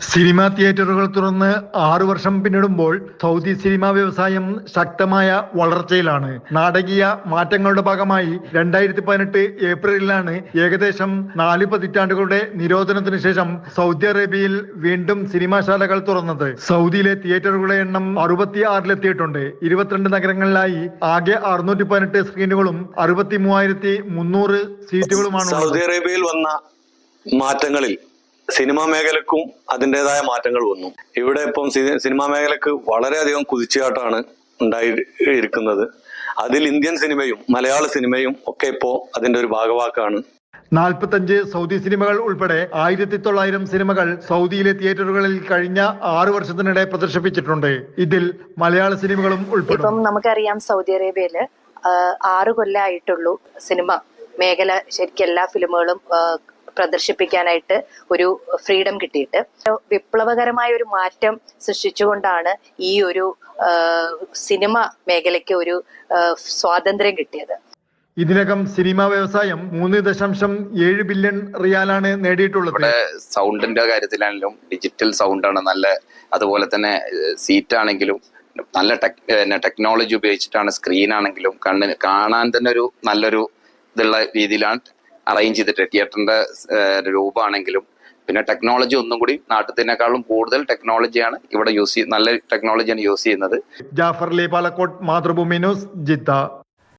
Cinema തിയേറ്ററുകൾ തുറന്ന് ആറു വർഷം പിന്നിടുമ്പോൾ സൗദി സിനിമാ വ്യവസായം ശക്തമായ വളർച്ചയിലാണ്. നാടകീയ മാറ്റങ്ങളുടെ ഭാഗമായി രണ്ടായിരത്തി പതിനെട്ട് ഏപ്രിലിലാണ് ഏകദേശം നാല് പതിറ്റാണ്ടുകളുടെ നിരോധനത്തിന് ശേഷം സൗദി അറേബ്യയിൽ വീണ്ടും സിനിമാശാലകൾ തുറന്നത്. സൗദിയിലെ തിയേറ്ററുകളുടെ എണ്ണം അറുപത്തി ആറിലെത്തിയിട്ടുണ്ട് ഇരുപത്തിരണ്ട് നഗരങ്ങളിലായി ആകെ അറുന്നൂറ്റി പതിനെട്ട് സ്ക്രീനുകളും അറുപത്തി മൂവായിരത്തി മുന്നൂറ് സീറ്റുകളുമാണ് സൗദി അറേബ്യയിൽ വന്ന മാറ്റങ്ങളിൽ സിനിമാ മേഖലക്കും അതിന്റെതായ മാറ്റങ്ങൾ വന്നു. ഇവിടെ ഇപ്പം സിനിമാ മേഖലക്ക് വളരെയധികം കുതിച്ചുചാട്ടാണ് ഉണ്ടായി ഇരിക്കുന്നത്. അതിൽ ഇന്ത്യൻ സിനിമയും മലയാള സിനിമയും ഒക്കെ ഇപ്പോ അതിന്റെ ഒരു ഭാഗവാക്കാണ്. നാൽപ്പത്തഞ്ച് സൗദി സിനിമകൾ ഉൾപ്പെടെ ആയിരത്തി തൊള്ളായിരം സിനിമകൾ സൗദിയിലെ തിയേറ്ററുകളിൽ കഴിഞ്ഞ ആറു വർഷത്തിനിടെ പ്രദർശിപ്പിച്ചിട്ടുണ്ട്. ഇതിൽ മലയാള സിനിമകളും ഉൾപ്പെടും ഇപ്പം നമുക്കറിയാം സൗദി അറേബ്യയിൽ ആറു കൊല്ലമായിട്ടുള്ളൂ സിനിമ മേഖല ശരിക്കും എല്ലാ ഫിലിമുകളും പ്രദർശിപ്പിക്കാനായിട്ട് ഒരു ഫ്രീഡം കിട്ടിയിട്ട്. വിപ്ലവകരമായ ഒരു മാറ്റം സൃഷ്ടിച്ചുകൊണ്ടാണ് ഈ ഒരു സിനിമ മേഖലയ്ക്ക് ഒരു സ്വാതന്ത്ര്യം കിട്ടിയത്. ഇതിനകം സിനിമ വ്യവസായം മൂന്ന് ദശാംശം ഏഴ് ബില്യൺ റിയാലാണ് നേടിയിട്ടുള്ളത്. ഇവിടെ സൗണ്ടിന്റെ കാര്യത്തിലാണെങ്കിലും ഡിജിറ്റൽ സൗണ്ടാണ് നല്ല അതുപോലെ തന്നെ സീറ്റ് ആണെങ്കിലും നല്ല ടെക് ടെക്നോളജി ഉപയോഗിച്ചിട്ടാണ് സ്ക്രീൻ ആണെങ്കിലും കണ്ണിന് കാണാൻ തന്നെ ഒരു നല്ലൊരു ഇതുള്ള രീതിയിലാണ് അറേഞ്ച് ചെയ്തിട്ട് തിയേറ്ററിന്റെ രൂപമാണെങ്കിലും പിന്നെ ടെക്നോളജി ഒന്നും കൂടി നാട്ടിനേക്കാളും കൂടുതൽ ടെക്നോളജിയാണ് ഇവിടെ യൂസ് നല്ല ടെക്നോളജിയാണ് യൂസ് ചെയ്യുന്നത്. ജാഫർ ലി പാലക്കോട്ട് മാതൃഭൂമി ന്യൂസ് ജിദ്ദ.